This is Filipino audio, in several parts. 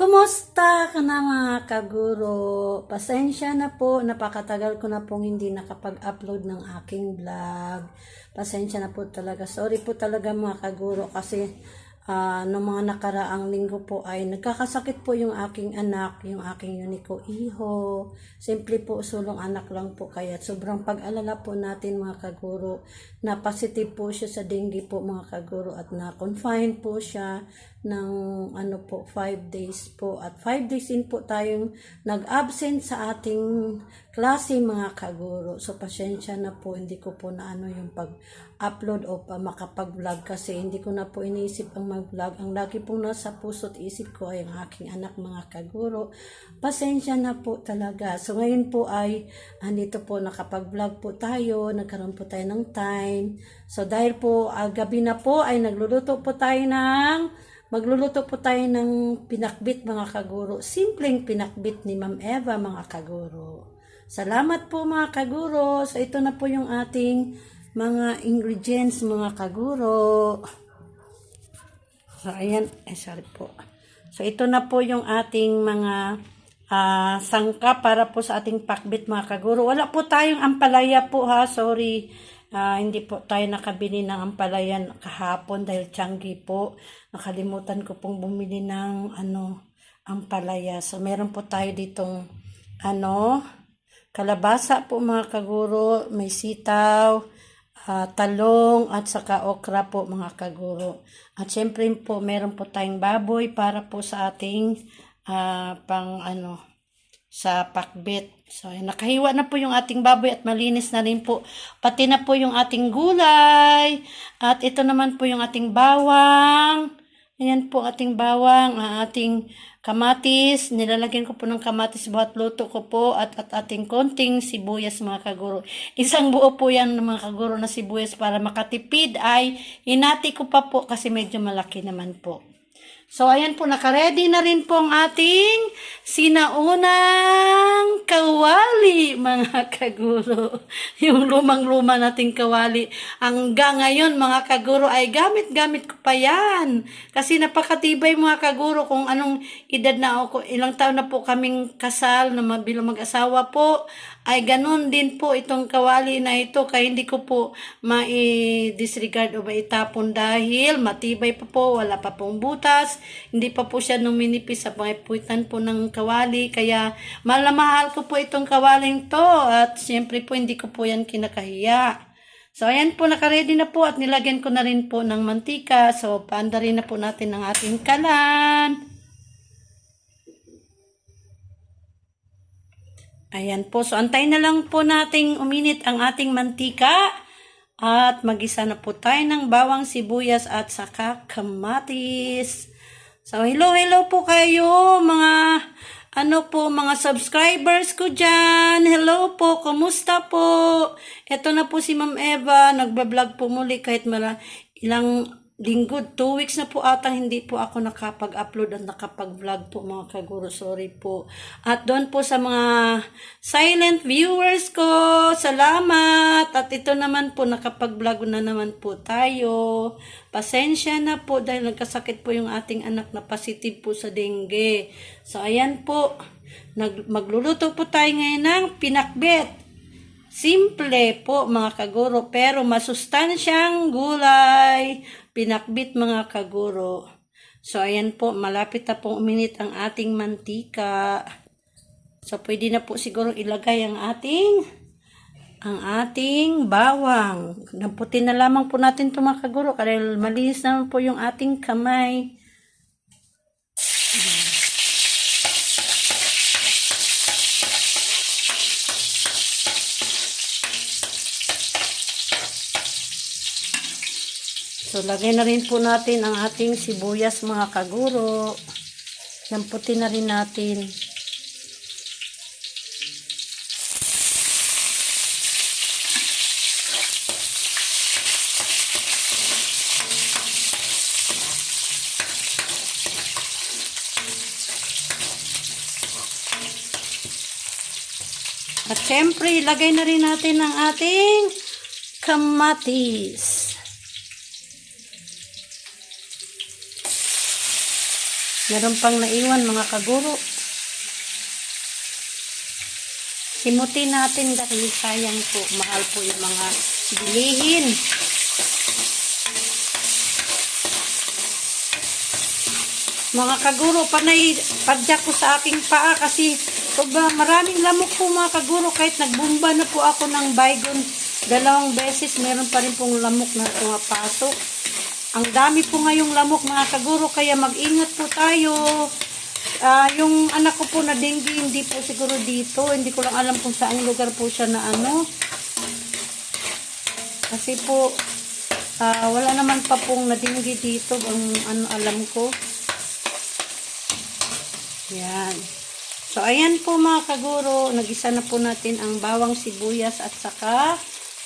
Kumusta ka na mga kaguro? Pasensya na po, napakatagal ko na pong hindi nakapag-upload ng aking vlog. Pasensya na po talaga. Sorry po talaga mga kaguro kasi ah noong mga nakaraang linggo po ay nagkakasakit po yung aking anak, yung aking Unico Iho. Simple po, sulong anak lang po kaya sobrang pag-alala po natin mga kaguro na positive po siya sa dengue po mga kaguro at na-confine po siya ng ano po 5 days po. At 5 days din po tayong nag-absent sa ating klase mga kaguro. So pasensya na po. Hindi ko po na ano yung pag-upload o pa makapag-vlog kasi hindi ko na po iniisip ang mag-vlog. Ang lagi pong nasa puso at isip ko ay ang aking anak mga kaguro. Pasensya na po talaga. So ngayon po ay andito po nakapag-vlog po tayo. Nagkaroon po tayo ng time. So dahil po ah, gabi na po ay nagluluto po tayo ng Magluluto po tayo ng pinakbit mga kaguro. Simpleng pinakbit ni Ma'am Eva mga kaguro. Salamat po mga kaguro. So ito na po yung ating mga ingredients mga kaguro. So ayan, eh sorry po. So ito na po yung ating mga ah, sangka para po sa ating pakbit mga kaguro. Wala po tayong ampalaya po ha, sorry. Ah, hindi po tayo nakabili ng ampalayan kahapon dahil tiyanggi po. Nakalimutan ko pong bumili ng ano, ampalaya. So meron po tayo ditong ano, kalabasa po mga kaguro, may sitaw, ah, talong at saka okra po mga kaguro. At syempre po meron po tayong baboy para po sa ating ah, pang ano sa pakbit. So nakahiwa na po yung ating baboy at malinis na rin po. Pati na po yung ating gulay. At ito naman po yung ating bawang. Ayan po ating bawang, ang ating kamatis. Nilalagyan ko po ng kamatis buhat luto ko po at, at ating konting sibuyas mga kaguro. Isang buo po yan mga kaguro na sibuyas para makatipid ay hinati ko pa po kasi medyo malaki naman po. So, ayan po, nakaredy na rin po ang ating sinaunang kawali, mga kaguro. Yung lumang-luma nating kawali. Hanggang ngayon, mga kaguro, ay gamit-gamit ko pa yan. Kasi napakatibay, mga kaguro, kung anong edad na ako, ilang taon na po kaming kasal, na bilang mag-asawa po, ay ganun din po itong kawali na ito, kaya hindi ko po mai-disregard o maitapon dahil matibay pa po, wala pa pong butas, hindi pa po siya numinipis sa pangipuitan po ng kawali. Kaya mahal na mahal ko po itong kawaling to. At siyempre po hindi ko po yan kinakahiya. So ayan po, nakaredy na po at nilagyan ko na rin po ng mantika. So paanda rin na po natin ang ating kalan. Ayan po. So, antayin na lang po nating uminit ang ating mantika. At magisa na po tayo ng bawang sibuyas at saka kamatis. So, hello, hello po kayo, mga, ano po, mga subscribers ko dyan. Hello po, kumusta po? Ito na po si Ma'am Eva, nagbablog po muli kahit mala, ilang linggo, two weeks na po atang hindi po ako nakapag-upload at nakapag-vlog po mga kaguro. Sorry po. At doon po sa mga silent viewers ko, salamat. At ito naman po, nakapag-vlog na naman po tayo. Pasensya na po dahil nagkasakit po yung ating anak na positive po sa dengue. So, ayan po. Nag magluluto po tayo ngayon ng pinakbet. Simple po mga kaguro pero masustansyang gulay, pinakbit mga kaguro. So ayan po, malapit na pong uminit ang ating mantika. So pwede na po siguro ilagay ang ating ang ating bawang. Namputin na lamang po natin ito mga kaguro dahil malinis naman po yung ating kamay. Lagay na rin po natin ang ating sibuyas mga kaguro. Lamputin na rin natin. At syempre, ilagay na rin natin ang ating kamatis. Meron pang naiwan mga kaguro. Simutin natin dahil sayang po, mahal po yung mga bilihin. Mga kaguro, panay padyak ko sa aking paa kasi sobrang maraming lamok po mga kaguro kahit nagbumba na po ako ng baygon dalawang beses meron pa rin pong lamok na pumapasok. Ang dami po ngayong lamok mga kaguro kaya mag-ingat po tayo. Ah, yung anak ko po na dengue hindi po siguro dito. Hindi ko lang alam kung saan lugar po siya na ano. Kasi po ah, wala naman pa pong nadinggi dito ang ano alam ko. Yan. So, ayan po mga kaguro. Nagisa na po natin ang bawang sibuyas at saka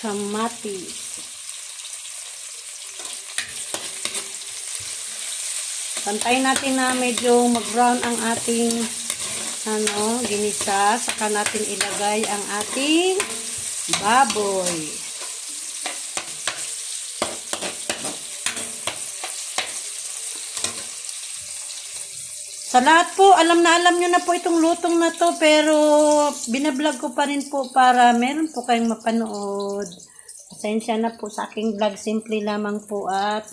kamatis. Pantayin natin na medyo mag-brown ang ating ano, ginisa. Saka natin ilagay ang ating baboy. Sa lahat po, alam na alam nyo na po itong lutong na to, pero binablog ko pa rin po para meron po kayong mapanood. Pasensya na po sa aking vlog, simple lamang po at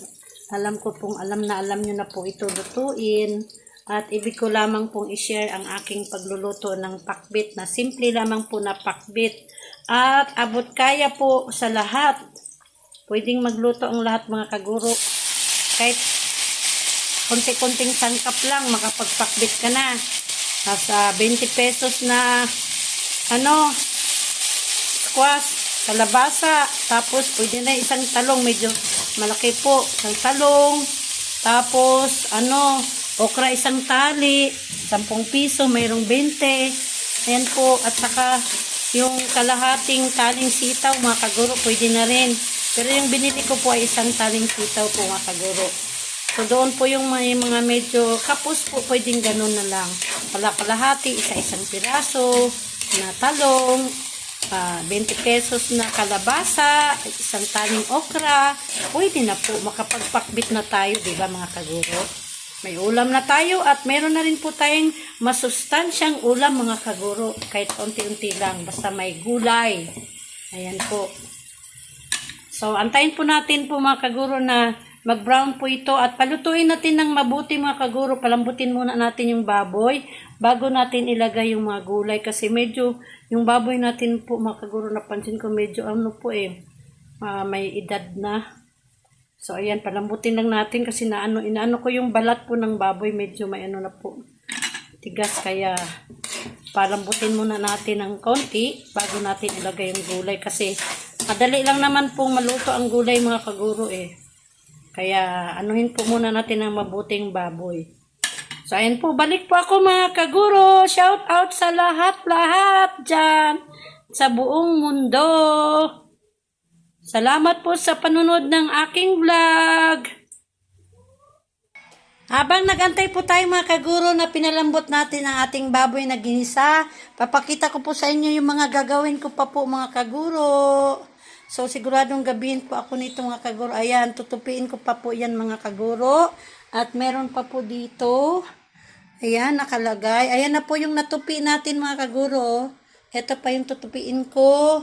alam ko pong alam na alam nyo na po ito lutuin. At ibig ko lamang pong i-share ang aking pagluluto ng pakbit na simple lamang po na pakbit. At abot kaya po sa lahat. Pwedeng magluto ang lahat mga kaguro. Kahit konti-konting sangkap lang, makapagpakbit ka na. Nasa 20 pesos na, ano, squash, kalabasa, tapos pwede na isang talong, medyo malaki po, isang talong, tapos, ano, okra isang tali, 10 piso, mayroong 20, ayan po, at saka, yung kalahating taling sitaw, mga kaguro, pwede na rin. Pero yung binili ko po ay isang taling sitaw po, mga kaguro. So, doon po yung may mga medyo kapos po, pwedeng ganun na lang. Kalakalahati, isa-isang piraso na talong, ah, 20 pesos na kalabasa, isang taling okra, pwede na po, makapagpakbit na tayo, di ba mga kaguro? May ulam na tayo at meron na rin po tayong masustansyang ulam mga kaguro, kahit unti-unti lang, basta may gulay. Ayan po. So, antayin po natin po mga kaguro na mag-brown po ito at palutuin natin ng mabuti mga kaguro. Palambutin muna natin yung baboy bago natin ilagay yung mga gulay kasi medyo yung baboy natin po mga kaguro napansin ko medyo ano po eh ah, may edad na. So, ayan, palambutin lang natin kasi naano, inaano ko yung balat po ng baboy medyo may ano na po tigas kaya palambutin muna natin ng konti bago natin ilagay yung gulay kasi madali lang naman pong maluto ang gulay mga kaguro eh. Kaya anuhin po muna natin ang mabuting baboy. So ayan po, balik po ako mga kaguro. Shout out sa lahat-lahat dyan sa buong mundo. Salamat po sa panunod ng aking vlog. Habang nagantay po tayo mga kaguro na pinalambot natin ang ating baboy na ginisa, papakita ko po sa inyo yung mga gagawin ko pa po mga kaguro. So siguradong gabihin po ako nito mga kaguro. Ayan, tutupiin ko pa po yan mga kaguro. At meron pa po dito. Ayan, nakalagay. Ayan na po yung natupi natin mga kaguro. Ito pa yung tutupiin ko.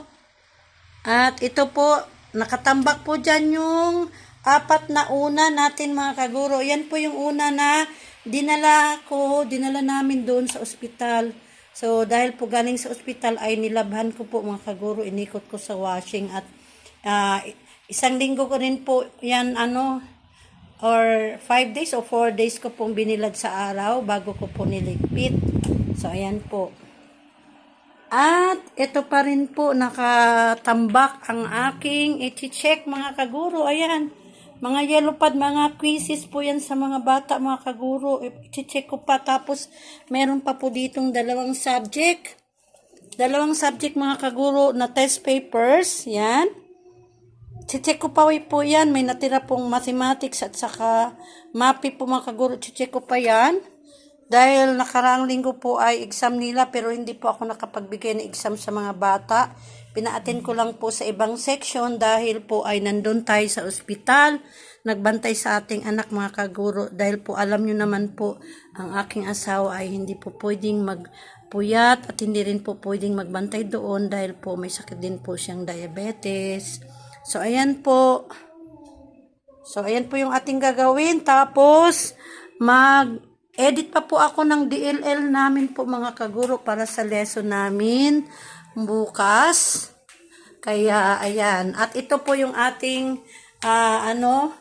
At ito po, nakatambak po dyan yung apat na una natin mga kaguro. Yan po yung una na dinala ko, dinala namin doon sa ospital. So, dahil po galing sa ospital ay nilabhan ko po mga kaguro, inikot ko sa washing at ah, isang linggo ko rin po yan ano, or 5 days o 4 days ko pong binilad sa araw bago ko po niligpit. So, ayan po. At ito pa rin po nakatambak ang aking iti-check mga kaguro. Ayan. Mga yellow pad, mga quizzes po yan sa mga bata, mga kaguro. I-check ko pa. Tapos, meron pa po ditong dalawang subject. Dalawang subject mga kaguro na test papers. Yan. Check ko pa po yan. May natira pong mathematics at saka MAPI po mga kaguro. Check ko pa yan. Dahil nakaraang linggo po ay exam nila pero hindi po ako nakapagbigay ng exam sa mga bata. Pinaatin ko lang po sa ibang section dahil po ay nandun tayo sa ospital. nagbantay sa ating anak mga kaguro dahil po alam nyo naman po ang aking asawa ay hindi po pwedeng magpuyat at hindi rin po pwedeng magbantay doon dahil po may sakit din po siyang diabetes. So ayan po. So ayan po yung ating gagawin tapos mag edit pa po ako ng DLL namin po mga kaguro para sa lesson namin bukas. Kaya, ayan. At ito po yung ating, ah, ano,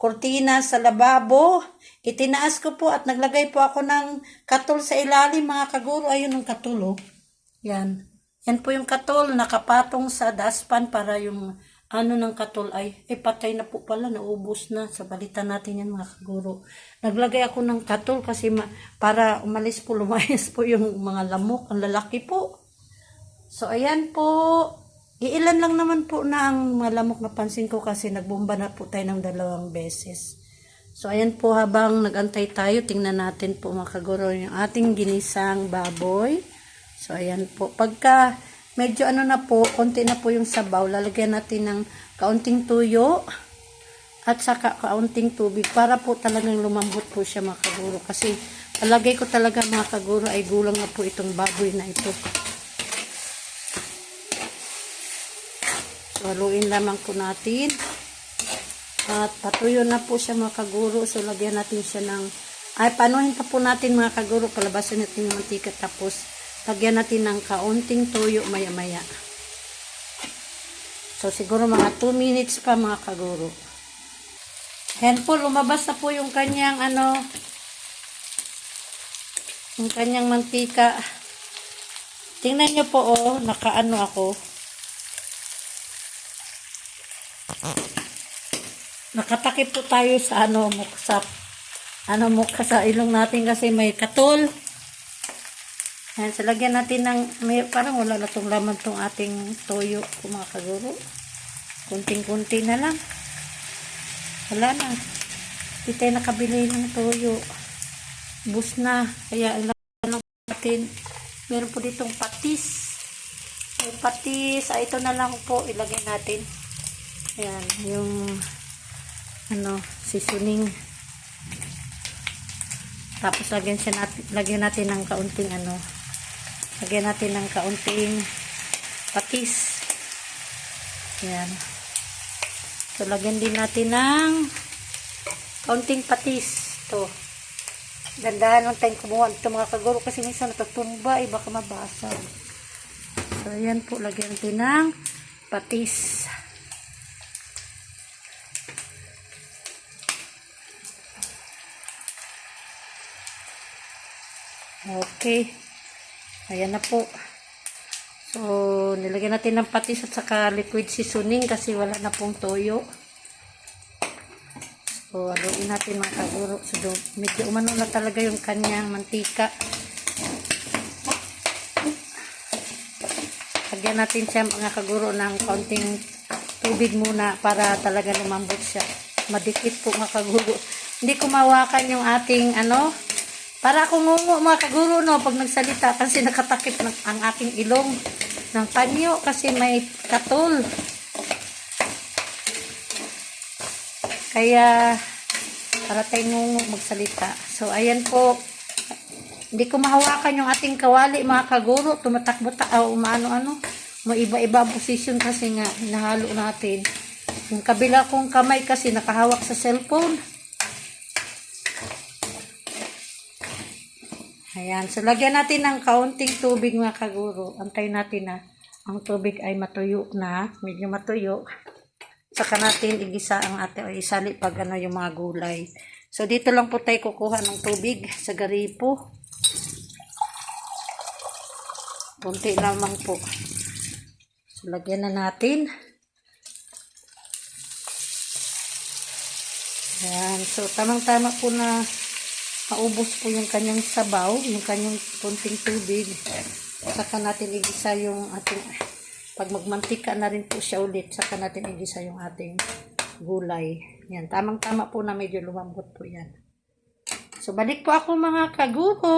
kortina sa lababo. Itinaas ko po at naglagay po ako ng katol sa ilalim, mga kaguro. Ayun ang katol, oh. Yan. Yan po yung katol, nakapatong sa daspan para yung ano ng katol ay, eh patay na po pala, naubos na. Sa balitan natin yan mga kaguro. Naglagay ako ng katol kasi ma- para umalis po, lumayas po yung mga lamok. Ang lalaki po. So, ayan po. Iilan lang naman po na ang malamok na pansin ko kasi nagbomba na po tayo ng dalawang beses. So, ayan po habang nagantay tayo, tingnan natin po mga kaguro yung ating ginisang baboy. So, ayan po. Pagka medyo ano na po, konti na po yung sabaw, lalagyan natin ng kaunting tuyo at saka kaunting tubig para po talagang lumambot po siya mga kaguro. Kasi palagay ko talaga mga kaguro ay gulang na po itong baboy na ito. So, haluin lamang po natin. At patuyo na po siya mga kaguro. So, lagyan natin siya ng... Ay, panuhin pa po natin mga kaguro. Palabasan natin yung mantika. Tapos, lagyan natin ng kaunting tuyo maya-maya. So, siguro mga 2 minutes pa mga kaguro. Po, lumabas na po yung kanyang ano, yung kanyang mantika. Tingnan nyo po, oh, nakaano ako. Nakatakip po tayo sa ano, muksa, ano, mukha sa ilong natin kasi may katol. Ayan, so lagyan natin ng, may, parang wala na tong laman tong ating toyo, kung mga kaguro. Kunting-kunti na lang. Wala na. Hindi tayo nakabili ng toyo. Bus na. Kaya lang natin. Meron po ditong patis. May patis. Ah, ito na lang po. Ilagay natin. Ayan. Yung ano, seasoning. Tapos lagyan, siya natin, lagyan natin ng kaunting ano. Lagyan natin ng kaunting patis. Ayan. So, lagyan din natin ng kaunting patis. Ito. Dandahan lang tayong kumuha. Ito mga kaguro kasi minsan natutumba. Eh, baka mabasag. So, ayan po. Lagyan natin ng patis. Okay. Ayan na po. So, nilagyan natin ng patis at saka liquid seasoning kasi wala na pong toyo. So, haluin natin mga kaguro. So, medyo umano na talaga yung kanyang mantika. Lagyan natin siya mga kaguro ng kaunting tubig muna para talaga lumambot siya. Madikit po mga kaguro. Hindi ko mawakan yung ating ano, para akong ngungo mga kaguro no pag nagsalita kasi nakatakip ng, ang aking ilong ng panyo kasi may katol. Kaya para tayo ngungo magsalita. So ayan po. Hindi ko mahawakan yung ating kawali mga kaguro. Tumatakbo ta o umano-ano. May iba-iba ang posisyon kasi nga hinahalo natin. Yung kabila kong kamay kasi nakahawak sa cellphone. Ayan. So, lagyan natin ng kaunting tubig mga kaguro. Antayin natin na ang tubig ay matuyo na. Medyo matuyo. Saka natin igisa ang ate o isali pag ano yung mga gulay. So, dito lang po tayo kukuha ng tubig sa garipo. Kunti lamang po. So, lagyan na natin. Ayan. So, tamang-tama po na maubos po yung kanyang sabaw, yung kanyang kunting tubig. Saka natin igisa yung ating, pag magmantika na rin po siya ulit, saka natin igisa yung ating gulay. Yan, tamang-tama po na medyo lumambot po yan. So, balik po ako mga kaguro.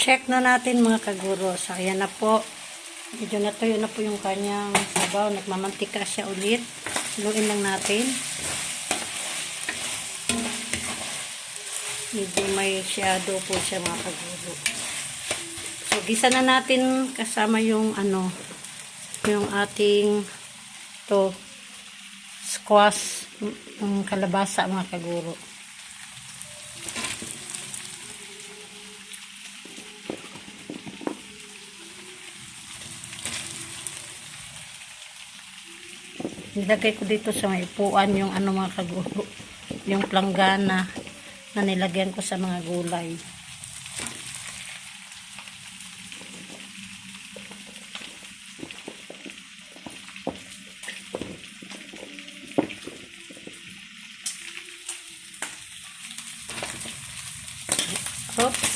Check na natin mga kaguro. So, ayan na po. Medyo natuyo na po yung kanyang sabaw. Nagmamantika siya ulit. Haluin lang natin. Medyo may shadow po siya mga kagulo. So, gisa na natin kasama yung ano, yung ating to squash, yung kalabasa mga kaguro. Nilagay ko dito sa may upuan yung ano mga kaguro, yung planggana na nilagyan ko sa mga gulay. Oops.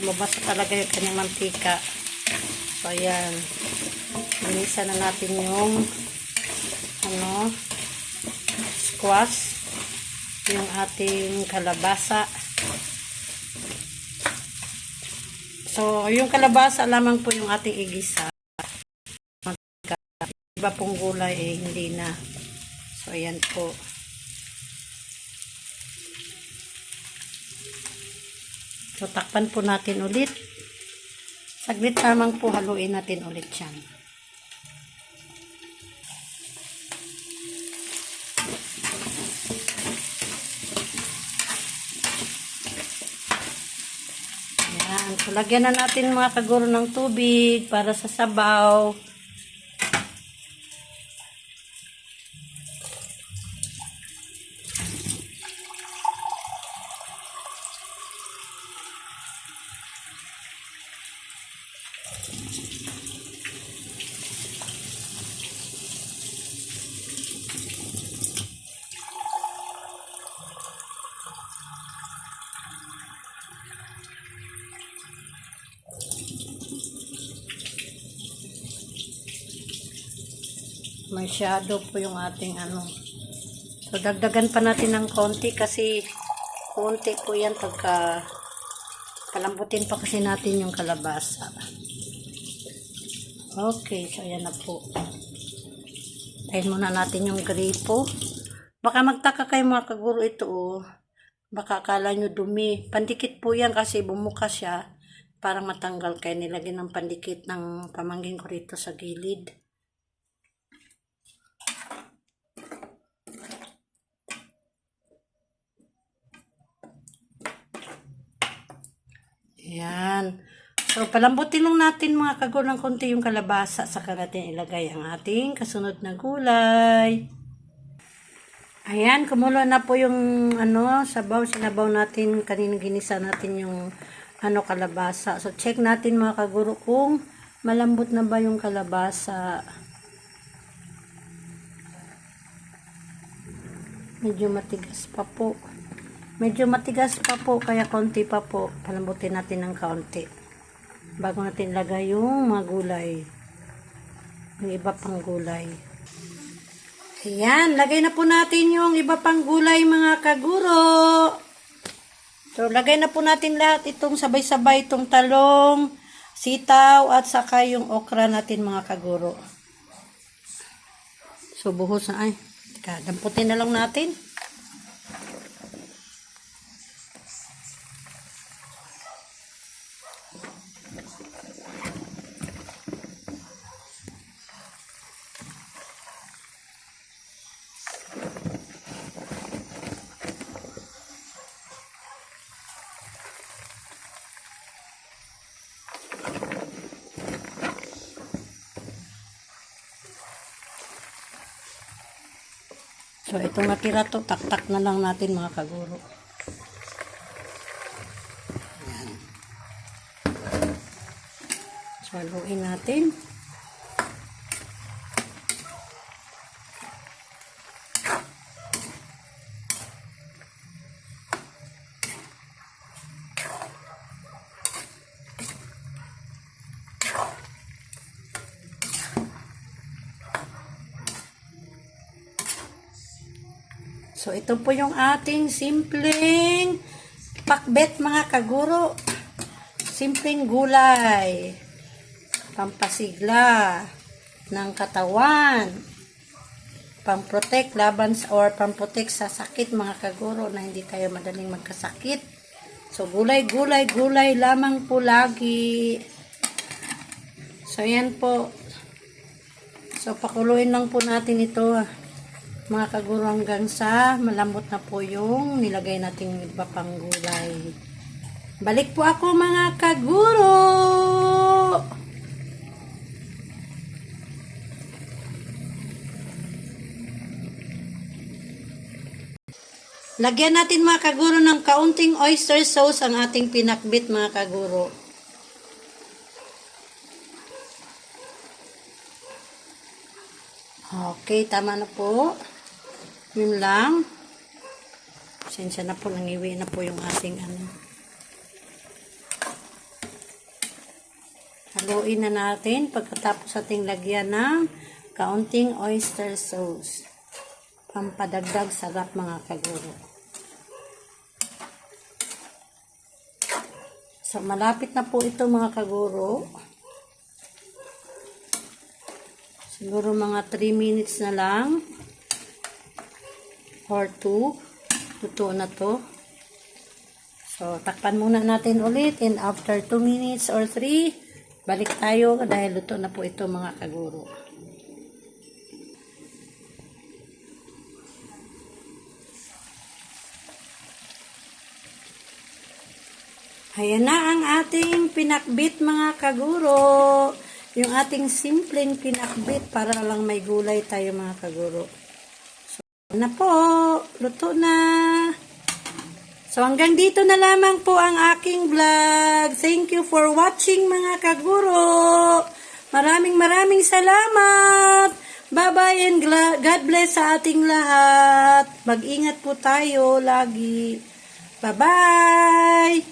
Lumabas talaga yung kanyang mantika. So, ayan. Minisa na natin yung ano, squash, yung ating kalabasa. So, yung kalabasa lamang po yung ating igisa. Iba pong gulay eh, hindi na. So, ayan po. So, takpan po natin ulit. Saglit lamang po haluin natin ulit yan. Yan. So, lagyan na natin mga kaguro ng tubig para sa sabaw. May shadow po yung ating ano. So, dagdagan pa natin ng konti kasi konti po yan pagka palambutin pa kasi natin yung kalabasa. Okay, so ayan na po. Tayin muna natin yung gripo. Baka magtaka kayo mga kaguro ito oh. Baka akala nyo dumi. Pandikit po yan kasi bumuka siya para matanggal kayo nilagyan ng pandikit ng pamangkin ko rito sa gilid. Ayan. So, palambutin lang natin mga kaguro ng konti yung kalabasa sa natin ilagay ang ating kasunod na gulay. Ayan, kumulo na po yung ano, sabaw, sinabaw natin, kanina ginisa natin yung ano, kalabasa. So, check natin mga kaguro kung malambot na ba yung kalabasa. Medyo matigas pa po. Medyo matigas pa po, kaya konti pa po. Palambutin natin ng kaunti. Bago natin lagay yung mga gulay. Yung iba pang gulay. Ayan, lagay na po natin yung iba pang gulay mga kaguro. So, lagay na po natin lahat itong sabay-sabay, itong talong, sitaw, at saka yung okra natin mga kaguro. So, buhos na ay. Teka, damputin na lang natin. Itong natira to, taktak na lang natin mga kaguro. Ayan. So, haluin natin. Ito po yung ating simpleng pakbet mga kaguro. Simpleng gulay. Pampasigla. ng katawan. Pang-protect laban sa- or pang-protect sa sakit mga kaguro na hindi tayo madaling magkasakit. So gulay, gulay, gulay lamang po lagi. So yan po. So pakuluin lang po natin ito ah, mga kaguro hanggang sa malambot na po yung nilagay nating iba pang gulay. Balik po ako mga kaguro! Lagyan natin mga kaguro ng kaunting oyster sauce ang ating pinakbit mga kaguro. Okay, tama na po. Yun lang. Sensya na po, nangiwi na po yung ating ano. Haluin na natin pagkatapos ating lagyan ng kaunting oyster sauce. Pampadagdag sarap mga kaguro. So, malapit na po ito mga kaguro. Siguro mga 3 minutes na lang. Or 2. Luto na to. So, takpan muna natin ulit. And after 2 minutes or 3, balik tayo dahil luto na po ito mga kaguro. Ayan na ang ating pinakbit mga kaguro. Yung ating simpleng pinakbit para lang may gulay tayo mga kaguro. Na po. Luto na. So, hanggang dito na lamang po ang aking vlog. Thank you for watching mga kaguro. Maraming maraming salamat. Bye-bye and God bless sa ating lahat. Mag-ingat po tayo lagi. Bye-bye.